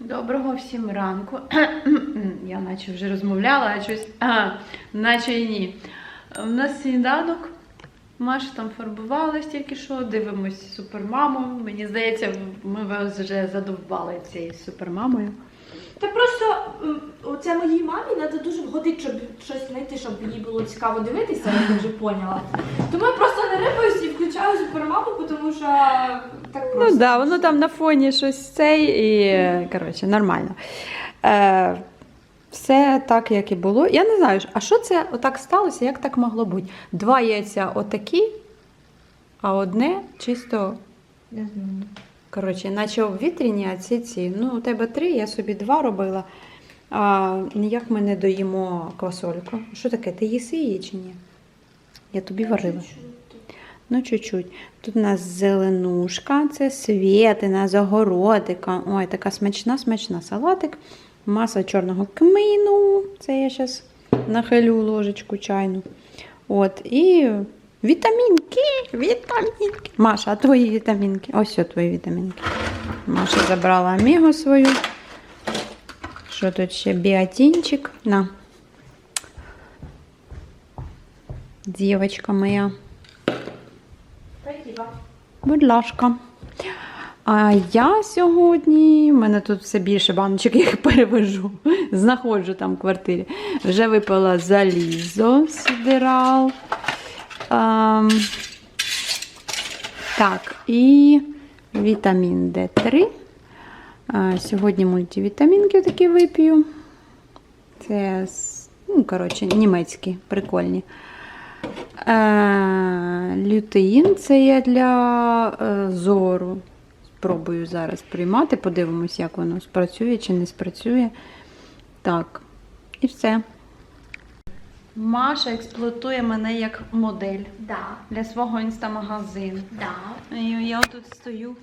Доброго всім ранку. Я наче вже розмовляла, а щось. А, наче і ні. У нас сніданок. Маша там фарбувалась тільки що, дивимось супермаму. Мені здається, ми вас вже задовбали цією супермамою. Та просто м, оце моїй мамі треба дуже вгодити, щоб щось знайти, щоб їй було цікаво дивитися, я вже поняла. Тому я просто не рипаюсь і включаю супермаму, тому що так просто. Ну да, воно там на фоні щось цей і коротше, нормально. Е, все так, як і було. Я не знаю, а що це отак сталося, як так могло бути? Два яйця отакі, а одне чисто Не знаю. Коротше, наче обвітряні, а ці ці. Ну, у тебе три, я собі два робила. А ніяк ми не доїмо квасольку. Що таке? Ти їси її чи ні? Я тобі варила. Ну, чуть-чуть. Тут у нас зеленушка, це світина з огородика. Ой, така смачна, смачна салатик. Маса чорного кмину. Це я зараз нахилю ложечку чайну. От, і вітамінки, вітамінки. Маша, а твої вітамінки? Ось що твої вітамінки. Маша забрала амігу свою. Що тут ще? Біотінчик. На. Дівочка моя. Будь ласка. А я сьогодні, в мене тут все більше баночок, я їх перевожу. Знаходжу там в квартирі. Вже випила залізо, сідерал. Ам, так, і вітамін Д3. А, сьогодні мультивітамінки такі вип'ю. Це, ну, коротше, німецькі, прикольні. Е, лютеїн це є для е, зору. Спробую зараз приймати, подивимось, як воно спрацює чи не спрацює. Так, і все. Маша експлуатує мене як модель Да, для свого інстамагазину. да. Я тут стою.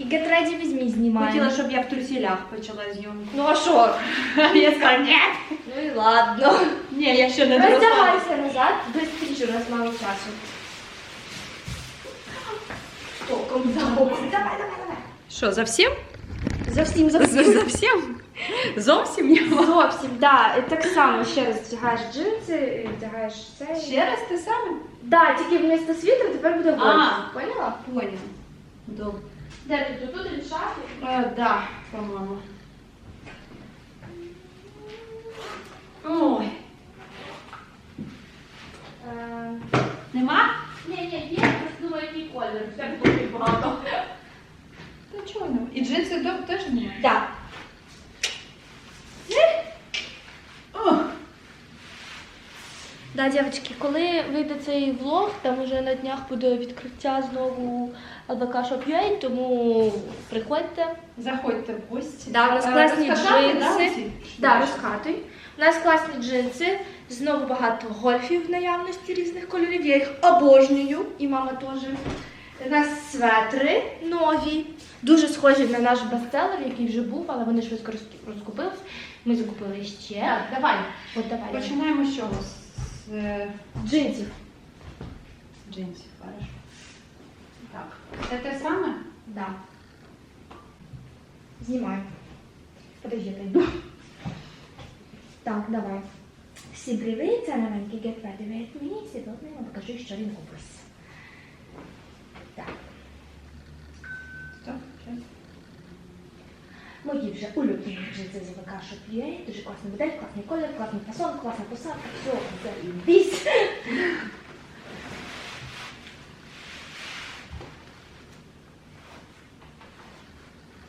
І Гетреді візьмі знімаємо. Хотіла, щоб я в труселях почала зйомку. Ну а що? Я сказала, ні. Ну і ладно. Ні, я ще не доросла. Роздягайся назад, быстріше, у нас мало часу. Током за. Давай, давай, давай. Що, зовсім? Зовсім, зовсім. Зовсім? Зовсім я Зовсім, да. І так само ще раз вдягаєш джинси, вдягаєш це. Ще раз ти саме? Да, тільки вмісто світера тепер буде А. Поняла? Поняла. Добре. Де тут? Тут в шафі? Е, да, по-моєму. Ой, Е, нема? Ні, ні, є, просто думаю, який колір. Це дуже багато. Та чого нема? І джинси до- теж немає? Да. О, Да, дівчатки, коли вийде цей влог, там уже на днях буде відкриття знову ЛВК Shop тому приходьте. заходьте в гості. Да, у нас Е, класні розкатати, джинси. Да, розкатуй. У нас класні джинси, знову багато гольфів в наявності різних кольорів. Я їх обожнюю, і мама теж. У нас светри нові, дуже схожі на наш бестселер, який вже був, але вони швидко роз- розкупились. Ми закупили ще. Так, давай. От давай. Починаємо з чого? Е, Джинсів. джинсів, хорошо. Так. Це те саме? Да. Знімай. Подожди, я йду. Так, давай. Всім привіт, це новенький Get Ready With Me. Сьогодні я вам покажу, що він купив. Так. Щас. Мої вже улюблені джинси з ВК Shop Дуже класна модель, класний колір, класний фасон, класна посадка. Все, заїбісь.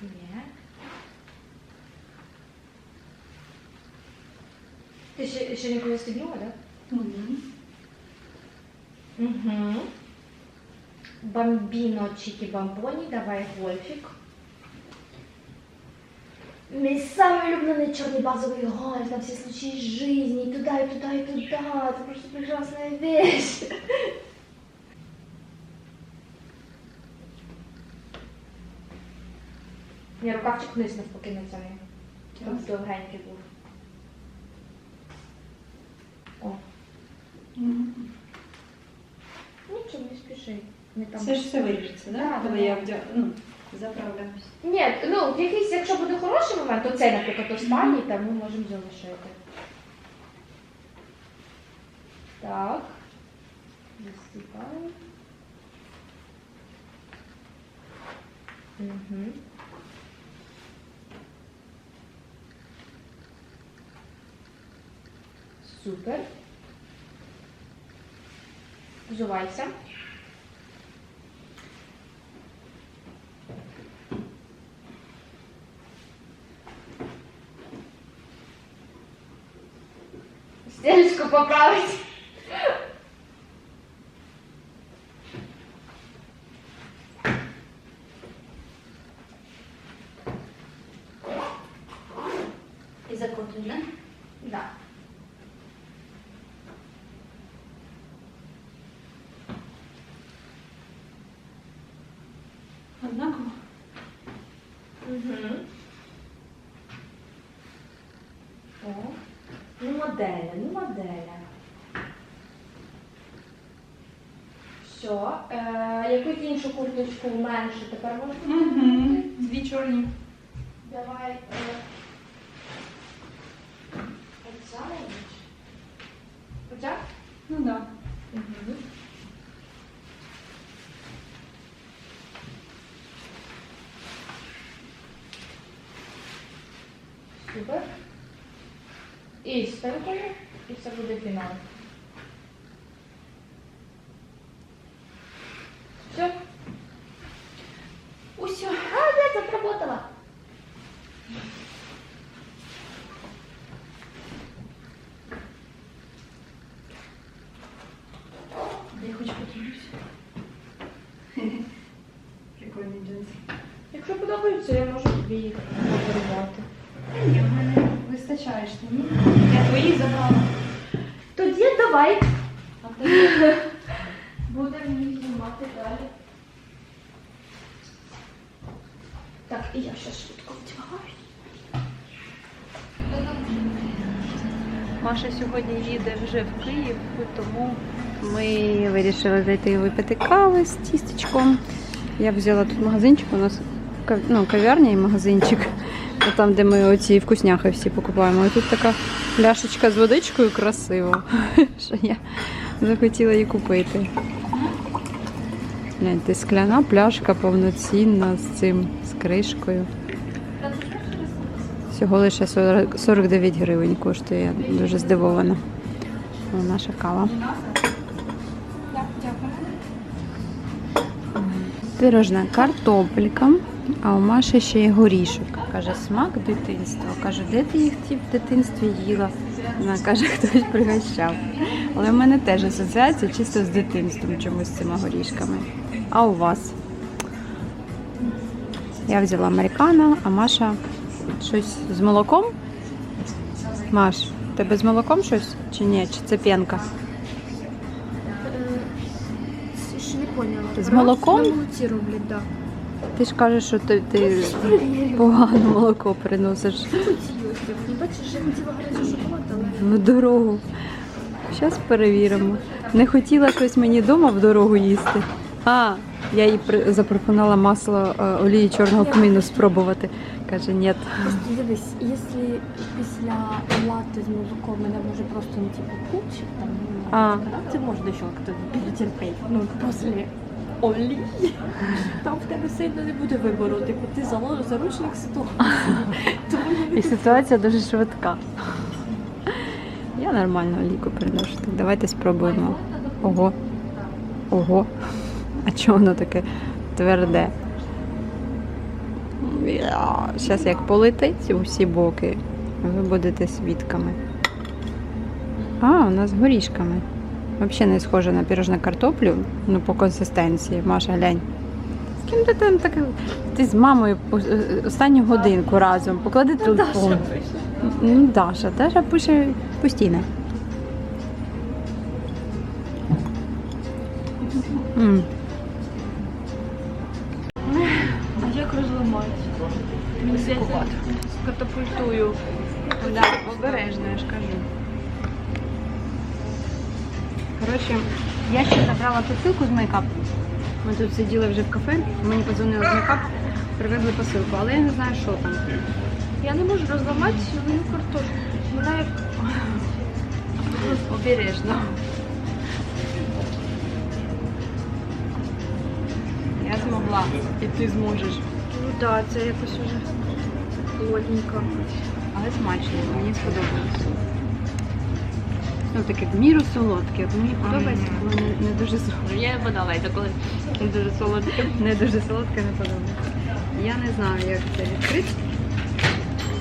Ні. Ти ще, ще ніколи стігнула, так? Угу. Бомбіно чики бомбоні, давай гольфик. Мій самый улюблений чорний базовий гольф на всі случаї жизни, і туди, і туди, і туди. Це просто прекрасна вещь. Ні, рукавчик вниз навпаки на цьому. Там довгенький був. О, нічого не спіши. Ми там Це ж все виріжеться, Да, да? да, Коли да. я вдя... ну, Заправляємось. Ні, ну якийсь, якщо буде хороший момент, то цей, наприклад, останній, там ми можемо залишити. Так. Засипаємо. Угу. Супер. Взувайся. Поправить. І закрутиш, да? Да. Однаково. Угу. О. Моделя, ну моделя. Все. Е, якусь іншу курточку менше тепер можна Угу. Дві чорні. Давай. Е, оця. Оця? Ну так. Да. Угу. Супер. Спинкою, і це буде фінал. Все. Усьо. А, я отработала. Я хоч подивлюсь. Прикольні джинси. Якщо подобається, я можу тобі їх подарувати. Ні, в мене вистачає штанів. Твої забрала. Тоді давай. А ти Будемо їх знімати далі. Так, і я ще швидко вдягаюсь. Маша сьогодні їде вже в Київ, тому ми вирішили зайти і випити кави з тістечком. Я взяла тут магазинчик, у нас ну, кав'ярня і магазинчик, там, де ми оці вкусняхи всі покупаємо. І тут така пляшечка з водичкою красива, що я захотіла її купити. Гляньте, скляна пляшка повноцінна з цим, з кришкою. Всього лише 40 49 гривень коштує. Я дуже здивована. Наша кава. Пирожна картопелька, а у Маші ще й горішок. Каже, смак дитинства. Кажу, де ти їх ті в дитинстві їла? Вона каже, хтось пригощав. Але в мене теж асоціація чисто з дитинством чомусь з цими горішками. А у вас? Я взяла американо, а Маша щось з молоком? Маш, тебе з молоком щось чи ні? Чи це п'янка? Ще не поняла. З молоком? роблять, так. Ти ж кажеш, що ти, ти погано молоко приносиш бачиш, я хотіла гарячий шоколад, але... в дорогу. Зараз перевіримо. Не хотіла щось мені вдома в дорогу їсти. А, я їй запропонувала масло е, олії чорного кміну спробувати. Каже, ні. Дивись, якщо після лати з молоком мене може просто ну, типу кучик, там, ну, А. ти можеш ще як-то перетерпіти. Ну, після олії, там в тебе сильно не буде вибору. Типу, ти заручник ситуації. І ситуація дуже швидка. Я нормально олійку приношу. Так давайте спробуємо. Ого. Ого. А чого воно таке тверде? Зараз як полетить у всі боки, ви будете свідками. А, у нас з горішками. Взагалі не схоже на пірожне картоплю, ну по консистенції. Маша, глянь. З ким ти там так? Ти з мамою о- о- останню годинку разом. Поклади телефон. Ну, Даша, Даша пише постійно. М. тут сиділи вже в кафе, мені подзвонили з мейкап. привезли посилку, але я не знаю, що там. Я не можу розламати свою картошку. Вона як Обережно. Я змогла, і ти зможеш. ну да, це якось уже плотненько. Але смачно, мені сподобалось. Ну таке в міру солодке. От Мені подобається, коли не, не дуже солодке. Я не подобається, коли не дуже солодке. Не дуже солодке не подобається. Я не знаю, як це відкрити.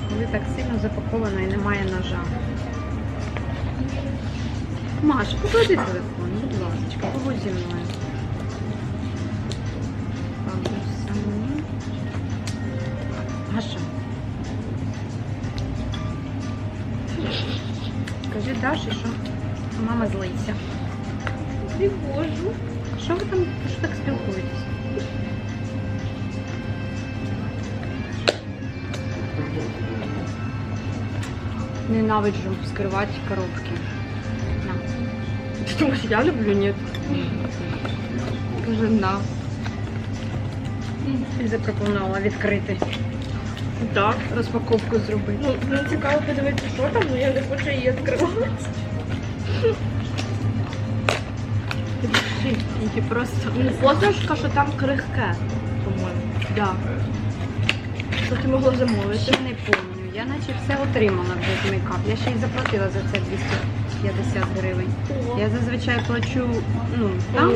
Коли так сильно запаковано і немає ножа. Маш, поклади телефон, будь ласка, побудь зі мною. Даші, що мама злиться. Можу. Що ви там що так спілкуєтесь? Ненавиджу вскривати коробки. На. Думаєш, я люблю, ні? Кажи на. І запропонувала відкрити. Так. Розпаковку зробити. Ну, мені цікаво подивитися, що там, але я не хочу її відкривати. Тільки просто. Ну, позначка, що там крихке, по-моєму. Да. Що ти могла замовити? Не пам'ятаю. Я наче все отримала вже з мейкап. Я ще й заплатила за це 250 гривень. Я зазвичай плачу ну, там,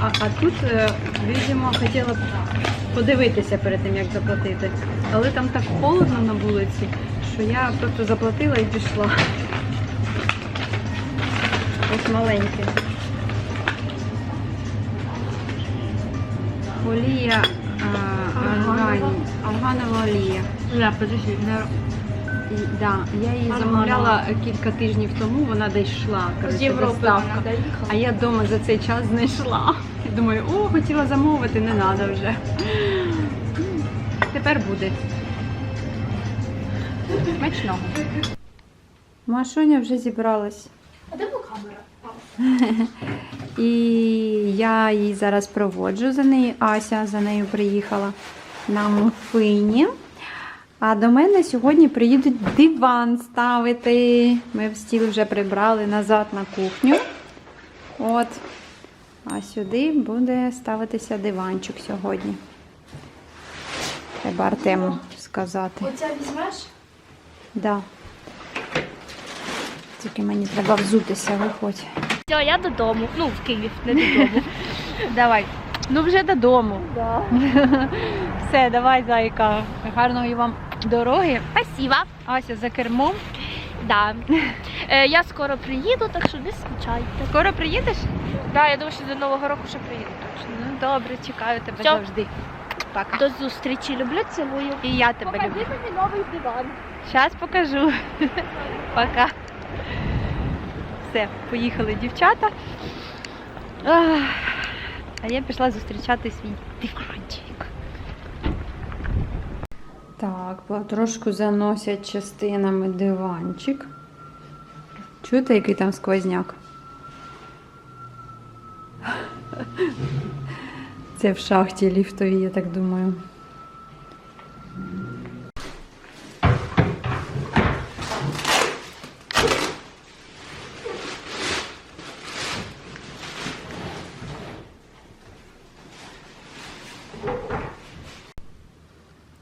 а, а тут, е, видимо, хотіла б подивитися перед тим, як заплатити. Але там так холодно на вулиці, що я просто заплатила і пішла. Ось маленьке. Олія а, Афганова. олія. Не, подожди. І, да, я її Афганова. замовляла кілька тижнів тому, вона десь йшла. З коротше, Європи доставка. вона доїхала. А я вдома за цей час знайшла. Думаю, о, хотіла замовити, не треба вже. Тепер буде. Смачного. Машуня вже зібралась. А де була камера? І я її зараз проводжу за нею. Ася за нею приїхала на муфині. А до мене сьогодні приїдуть диван ставити. Ми в стіл вже прибрали назад на кухню. От. А сюди буде ставитися диванчик сьогодні. Треба Артему сказати. Оце візьмеш? Да. Тільки мені треба взутися, виходь. Все, я додому. Ну, в Київ, не додому. Давай. Ну вже додому. да. Все, давай, зайка. Гарної вам дороги. Спасибо. Ася за кермом. Да. Е, я скоро приїду, так що не скучайте. Скоро приїдеш? Да, я думаю, що до Нового року ще приїду точно. Ну добре, чекаю тебе Всьо. завжди. Пока. До зустрічі. Люблю, цілую. І я тебе люблю. мені новий диван. Зараз покажу. Пока. Все, поїхали дівчата. Ах, А я пішла зустрічати свій диванчик. Так, потрошку заносять частинами диванчик. Чуєте, який там сквозняк? Це в шахті ліфтовій, я так думаю.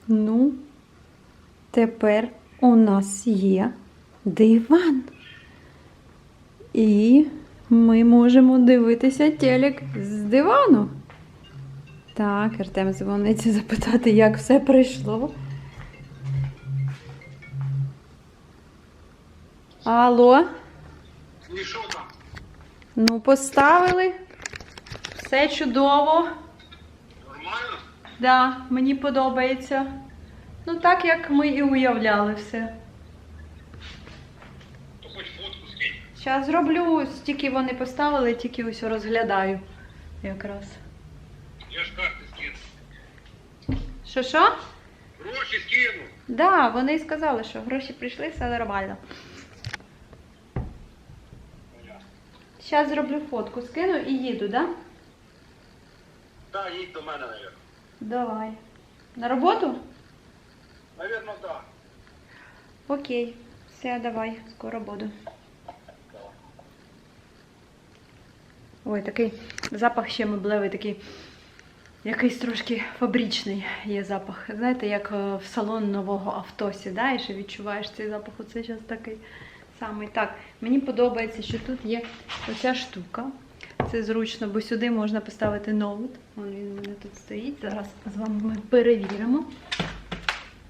Ну, тепер у нас є диван. І ми можемо дивитися телек з дивану. Так, Артем дзвониться запитати, як все пройшло. Алло? І що там? Ну, поставили. Все чудово. Нормально? Да, мені подобається. Ну, так як ми і уявляли все. То хоч фотку скинь. Зараз зроблю, тільки вони поставили, тільки ось розглядаю якраз. Я ж карти скину. Що що? Гроші скину. Да, вони сказали, що гроші прийшли, все нормально. Зараз зроблю фотку, скину і їду, да? Так, їдь до мене, навіть. Давай. На роботу? Наверное, да. Окей. Все, давай, скоро буду. Ой, такий запах ще меблевий, такий якийсь трошки фабричний є запах. Знаєте, як е, в салон нового авто сідаєш і відчуваєш цей запах. Оце зараз такий самий. Так, мені подобається, що тут є оця штука. Це зручно, бо сюди можна поставити ноут. Вон він у мене тут стоїть. Зараз з вами ми перевіримо.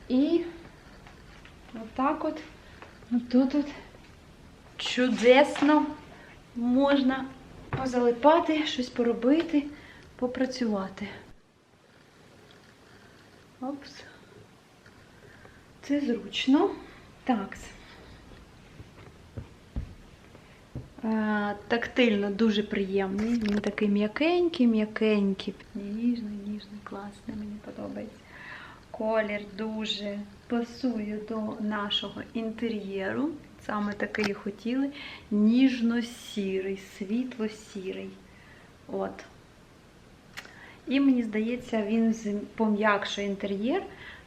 І отак от. Тут от чудесно можна позалипати, щось поробити, попрацювати. Опс. Це зручно. Так. Тактильно дуже приємний. Він такий м'якенький, м'якенький. Ніжний, ніжний, класний, мені подобається. Колір дуже пасує до нашого інтер'єру. Саме такий хотіли. Ніжно-сірий, світло-сірий. От. І мені здається, він пом'якшує інтер'єр.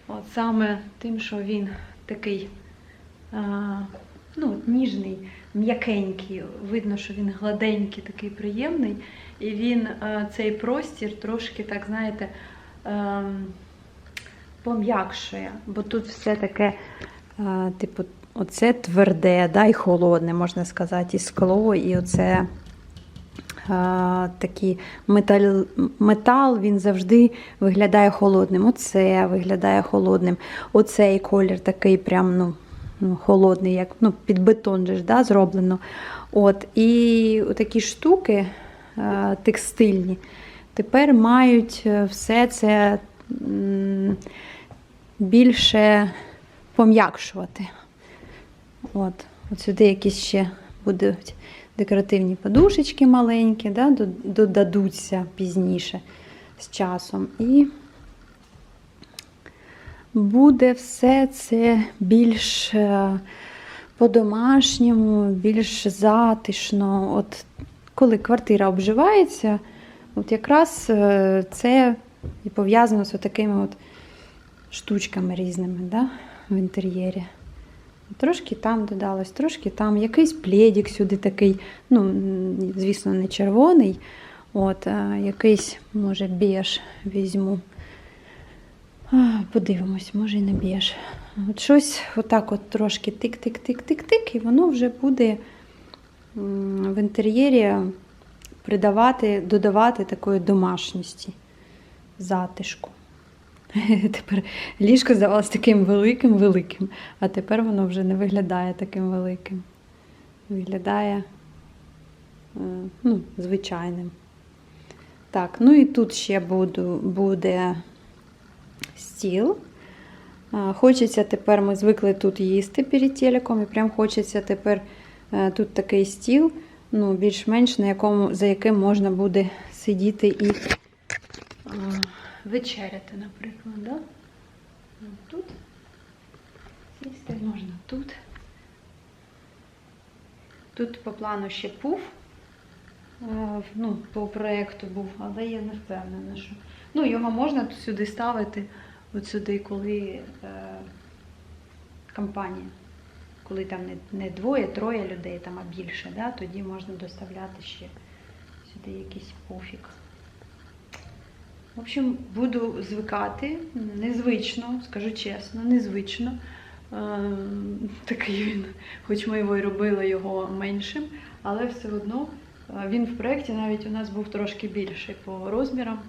От саме тим, що він такий а, ну, ніжний, м'якенький. Видно, що він гладенький, такий приємний. І він а, цей простір трошки, так знаєте, ем, пом'якшує, бо тут все таке, е, типу, оце тверде, да, і холодне, можна сказати, і скло, і оце е, такий метал, метал, він завжди виглядає холодним. Оце виглядає холодним. Оцей колір такий прям, ну, ну, холодний, як ну, під бетон же ж, да, зроблено. От, і такі штуки е, текстильні тепер мають е, все це більше пом'якшувати. От, от сюди якісь ще будуть декоративні подушечки маленькі, да, додадуться пізніше з часом. І буде все це більш е, по-домашньому, більш затишно. От коли квартира обживається, от якраз е, це і пов'язано з такими от штучками різними да, в інтер'єрі. Трошки там додалось, трошки там. Якийсь плєдік сюди такий, ну, звісно, не червоний. От, а якийсь, може, біж візьму. А, Подивимось, може і не біж. От щось отак от трошки тик-тик-тик-тик-тик, і воно вже буде в інтер'єрі придавати, додавати такої домашності, затишку. Тепер ліжко здавалось таким великим-великим, а тепер воно вже не виглядає таким великим. Виглядає е, ну, звичайним. Так, ну і тут ще буду, буде стіл. Е, Хочеться тепер, ми звикли тут їсти перед телеком, і прям хочеться тепер е, тут такий стіл, ну, більш-менш на якому, за яким можна буде сидіти і вечеряти, наприклад. Да? Ну, Тут сісти можна тут. Тут по плану ще пуф. е, Ну, по проєкту був, але я не впевнена, що. Ну, його можна сюди ставити, от сюди, коли е, компанія. Коли там не, не двоє, троє людей, там, а більше, да, тоді можна доставляти ще сюди якийсь пуфік. В общем, буду звикати. Незвично, скажу чесно, незвично. Е, Такий він, хоч ми його і робили його меншим, але все одно е, він в проєкті навіть у нас був трошки більший по розмірам.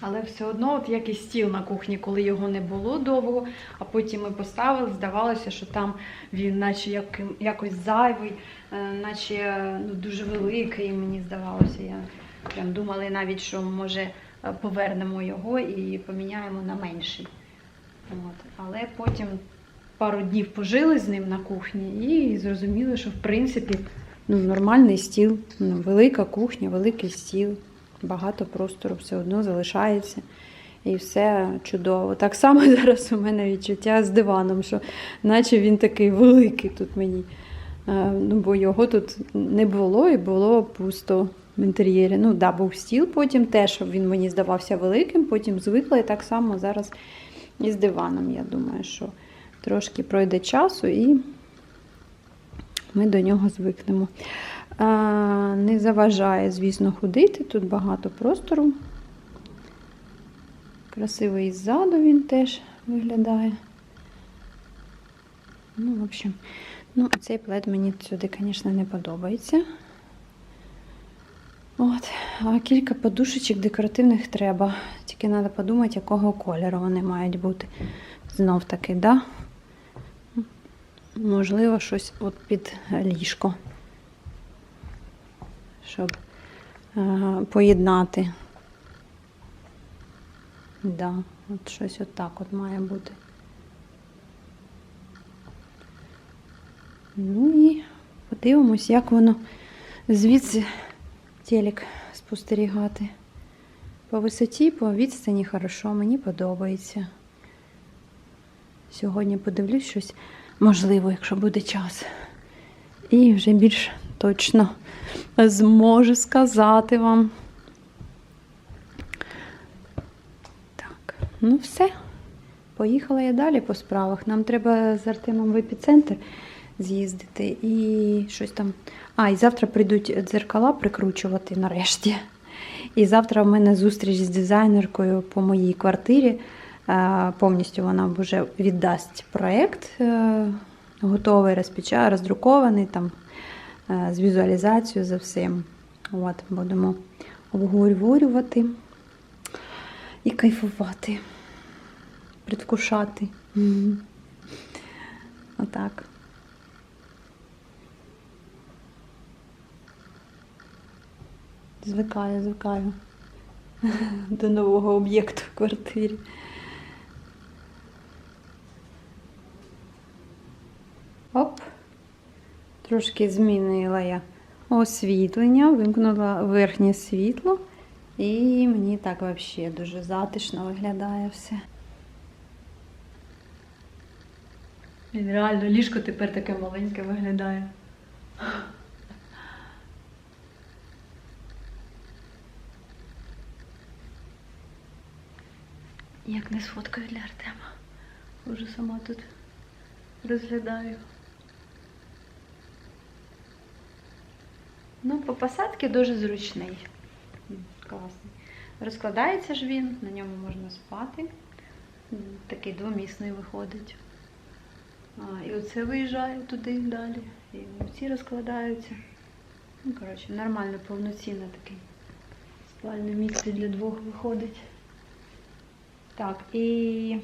Але все одно, от як і стіл на кухні, коли його не було довго, а потім ми поставили, здавалося, що там він наче яким, якось зайвий, е, наче ну, дуже великий, мені здавалося. Я прям думала навіть, що може повернемо його і поміняємо на менший. От. Але потім пару днів пожили з ним на кухні і зрозуміли, що в принципі ну, нормальний стіл, ну, велика кухня, великий стіл, багато простору все одно залишається. І все чудово. Так само зараз у мене відчуття з диваном, що наче він такий великий тут мені. Е, Ну, бо його тут не було і було пусто в інтер'єрі. Ну, да, був стіл потім теж він мені здавався великим, потім звикла і так само зараз і з диваном. Я думаю, що трошки пройде часу і ми до нього звикнемо. Не заважає, звісно, ходити. Тут багато простору. Красивий ззаду він теж виглядає. Ну, в общем, ну, цей плед мені сюди, звісно, не подобається. От, а кілька подушечок декоративних треба. Тільки треба подумати, якого кольору вони мають бути. Знов таки, да? Можливо, щось от під ліжко. Щоб е, поєднати. Да, от щось отак от має бути. Ну і подивимось, як воно звідси телек спостерігати. По висоті, по відстані хорошо, мені подобається. Сьогодні подивлюсь щось можливо, якщо буде час. І вже більш точно зможу сказати вам. Так, ну все. Поїхала я далі по справах. Нам треба з Артемом в епіцентр з'їздити і щось там. А, і завтра прийдуть дзеркала прикручувати нарешті. І завтра в мене зустріч з дизайнеркою по моїй квартирі. Е, Повністю вона вже віддасть проєкт е, готовий, розпеча, роздрукований там е, з візуалізацією за всім. От, будемо обговорювати і кайфувати, предвкушати. Отак. Звикаю, звикаю до нового об'єкту в квартирі. Оп. Трошки змінила я освітлення, вимкнула верхнє світло, і мені так взагалі дуже затишно виглядає все. Реально ліжко тепер таке маленьке виглядає. Як не сфоткаю для Артема. Уже сама тут розглядаю. Ну, по посадці дуже зручний. Класний. Розкладається ж він, на ньому можна спати. Такий двомісний виходить. А, і оце виїжджає туди далі. І ці розкладаються. Ну, коротше, нормально, повноцінно такий спальне місце для двох виходить. Так, і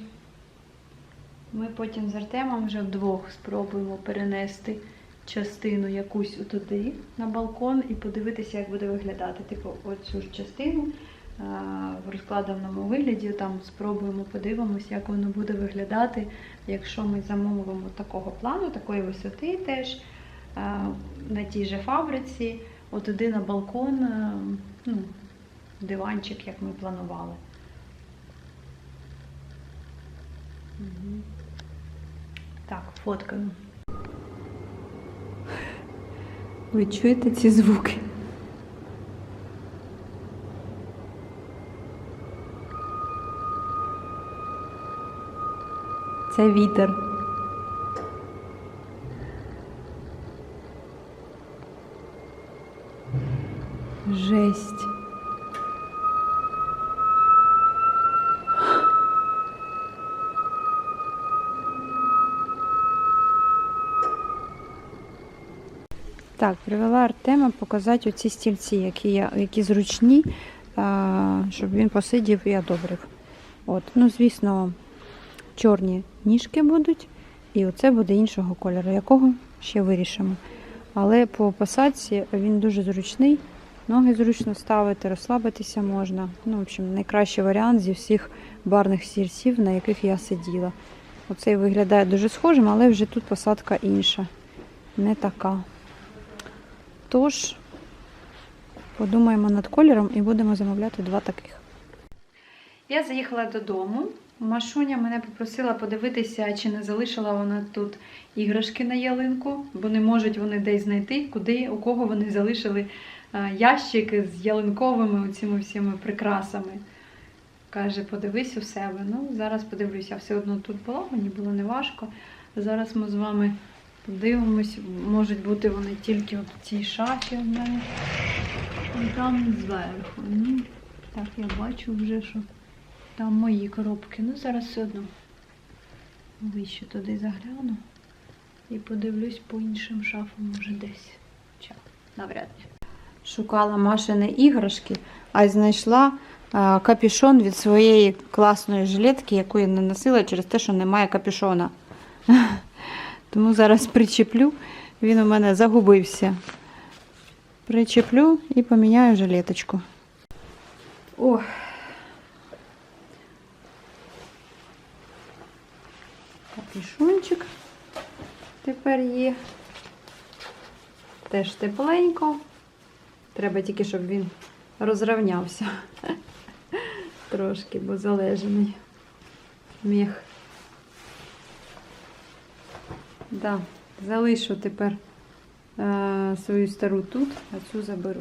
ми потім з Артемом вже вдвох спробуємо перенести частину якусь туди на балкон і подивитися, як буде виглядати. Типу, оцю ж частину а, в розкладеному вигляді. Там спробуємо подивимося, як воно буде виглядати, якщо ми замовимо такого плану, такої висоти теж а, на тій же фабриці, отуди на балкон, а, ну, диванчик, як ми планували. Так, фоткаю. Ви чуєте ці звуки? Це вітер. Жесть. Так, привела Артема показати оці стільці, які, я, які зручні, а, щоб він посидів і одобрив. От, ну, звісно, чорні ніжки будуть, і оце буде іншого кольору, якого ще вирішимо. Але по посадці він дуже зручний, ноги зручно ставити, розслабитися можна. Ну, в общем, найкращий варіант зі всіх барних стільців, на яких я сиділа. Оцей виглядає дуже схожим, але вже тут посадка інша, не така. Тож, подумаємо над кольором і будемо замовляти два таких. Я заїхала додому. Машуня мене попросила подивитися, чи не залишила вона тут іграшки на ялинку, бо не можуть вони десь знайти, куди, у кого вони залишили е, ящик з ялинковими оціми всіми прикрасами. Каже, подивись у себе. Ну, зараз подивлюся. Все одно тут була, мені було неважко. Зараз ми з вами подивимось. Можуть бути вони тільки в цій шафі в мене. І там зверху. Ну, так, я бачу вже, що там мої коробки. Ну, зараз все одно вище туди загляну і подивлюсь по іншим шафам, може десь. Ча, навряд ли. Шукала Машини іграшки, а знайшла а, капюшон від своєї класної жилетки, яку я не носила через те, що немає капюшона. Тому зараз причеплю, він у мене загубився. Причеплю і поміняю жилеточку. О. Капюшончик тепер є. Теж тепленько. Треба тільки, щоб він розрівнявся. Трошки, бо залежений міх. Да, залишу тепер е, свою стару тут, а цю заберу.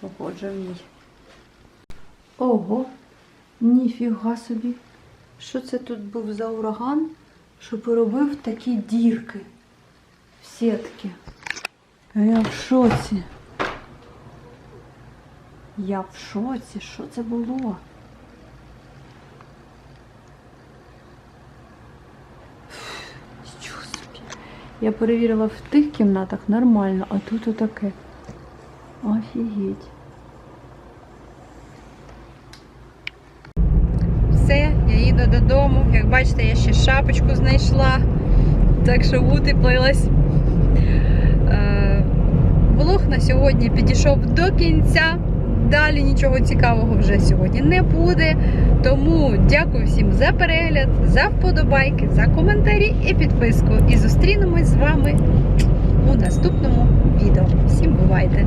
Походжу в ній. Ого, ніфіга собі. Що це тут був за ураган, що поробив такі дірки в сітки? Я в шоці. Я в шоці, що це було? Що собі? Я перевірила в тих кімнатах нормально, а тут отаке. Офігеть. Все, я їду додому. Як бачите, я ще шапочку знайшла. Так що утеплилась. Е, Влог на сьогодні підійшов до кінця. Далі нічого цікавого вже сьогодні не буде. Тому дякую всім за перегляд, за вподобайки, за коментарі і підписку. І зустрінемось з вами у наступному відео. Всім бувайте!